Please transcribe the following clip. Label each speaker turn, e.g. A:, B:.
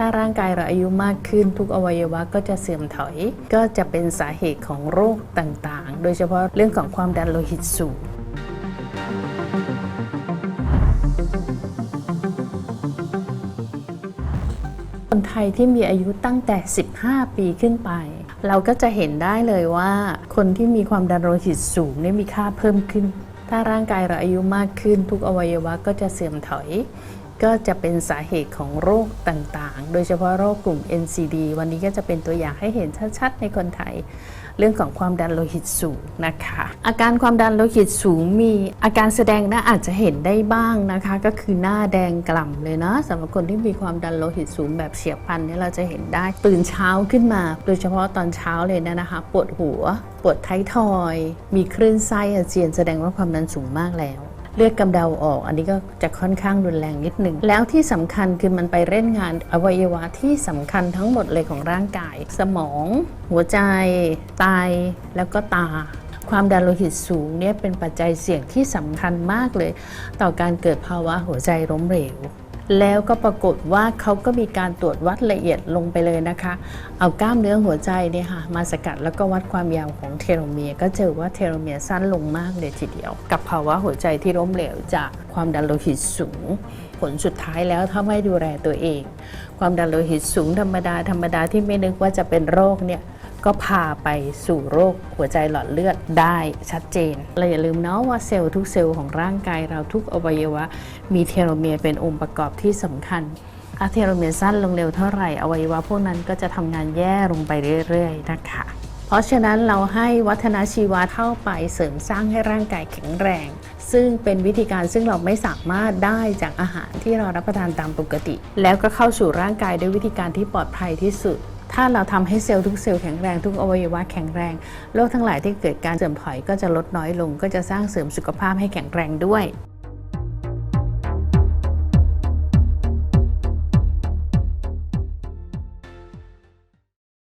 A: ถ้าร่างกายเราอายุมากขึ้นทุกอวัยวะก็จะเสื่อมถอย ก็จะเป็นสาเหตุของโรคต่างๆ โดยเฉพาะเรื่องของความดันโลหิตสูงคนไทยที่มีอายุตั้งแต่ 15 ปีขึ้นไป เราก็จะเห็นได้เลยว่า คนที่มีความดันโลหิตสูงนี่มีค่าเพิ่มขึ้น ถ้าร่างกายเราอายุมากขึ้นทุกอวัยวะก็จะเสื่อมถอย ก็จะเป็นสาเหตุของโรคต่างๆ โดยเฉพาะโรคกลุ่ม NCD วันนี้ก็จะเป็นตัวอย่างให้เห็นชัดๆ ในคนไทย เรื่องของความดันโลหิตสูงนะคะ อาการความดันโลหิตสูงมีอาการแสดงนะอาจจะเห็นได้บ้างนะคะ ก็คือหน้าแดงกล่ำเลยนะสำหรับคนที่มีความดันโลหิตสูงแบบเฉียบพลันเนี่ยเราจะเห็นได้ตื่นเช้าขึ้นมา โดยเฉพาะตอนเช้าเลยนยนะคะ ปวดหัว ปวดท้ายทอย มีคลื่นไส้อาเจียนแสดงว่าความดันสูงมากแล้ว เลือดกำเดาออก อันนี้ก็จะค่อนข้างรุนแรงนิดหนึ่ง แล้วที่สำคัญคือมันไปเล่นงานอวัยวะที่สำคัญทั้งหมดเลยของร่างกาย สมอง หัวใจ ไต แล้วก็ตาความดันโลหิตสูงเนี่ยเป็นปัจจัยเสี่ยงที่สำคัญมากเลย ต่อการเกิดภาวะหัวใจล้มเหลว แล้วก็ปรากฏว่าเขาก็มีการตรวจวัดละเอียดลงไปเลยนะคะ เอากล้ามเนื้อหัวใจเนี่ยค่ะมาสกัดแล้วก็วัดความยาวของเทโลเมียร์ก็เจอว่าเทโลเมียร์สั้นลงมากเลยทีเดียว กับภาวะหัวใจที่ล้มเหลวจากความดันโลหิตสูง ผลสุดท้ายแล้วถ้าไม่ดูแลตัวเอง ความดันโลหิตสูงธรรมดาธรรมดาที่ไม่นึกว่าจะเป็นโรคเนี่ย ก็พาไปสู่โรคหัวใจหลอดเลือดได้ชัดเจน เราอย่าลืมเนาะว่าเซลล์ทุกเซลล์ของร่างกายเราทุกอวัยวะ มีเทโลเมียร์เป็นองค์ประกอบที่สำคัญถ้าเทโลเมียร์สั้นลงเร็วเท่าไหร่อวัยวะพวกนั้นก็จะทำงานแย่ลงไปเรื่อยๆนะคะเพราะฉะนั้นเราให้วัฒนชีวะเข้าไปเสริมสร้างให้ร่างกายแข็งแรง ซึ่งเป็นวิธีการซึ่งเราไม่สามารถได้จากอาหารที่เรารับประทานตามปกติ แล้วก็เข้าสู่ร่างกายด้วยวิธีการที่ปลอดภัยที่สุด ถ้าเราทำให้เซลล์ทุกเซลล์แข็งแรงทุกอวัยวะแข็งแรงโรคทั้งหลายที่เกิดการเสื่อมถอยก็จะลดน้อยลง ก็จะสร้างเสริมสุขภาพให้แข็งแรงด้วย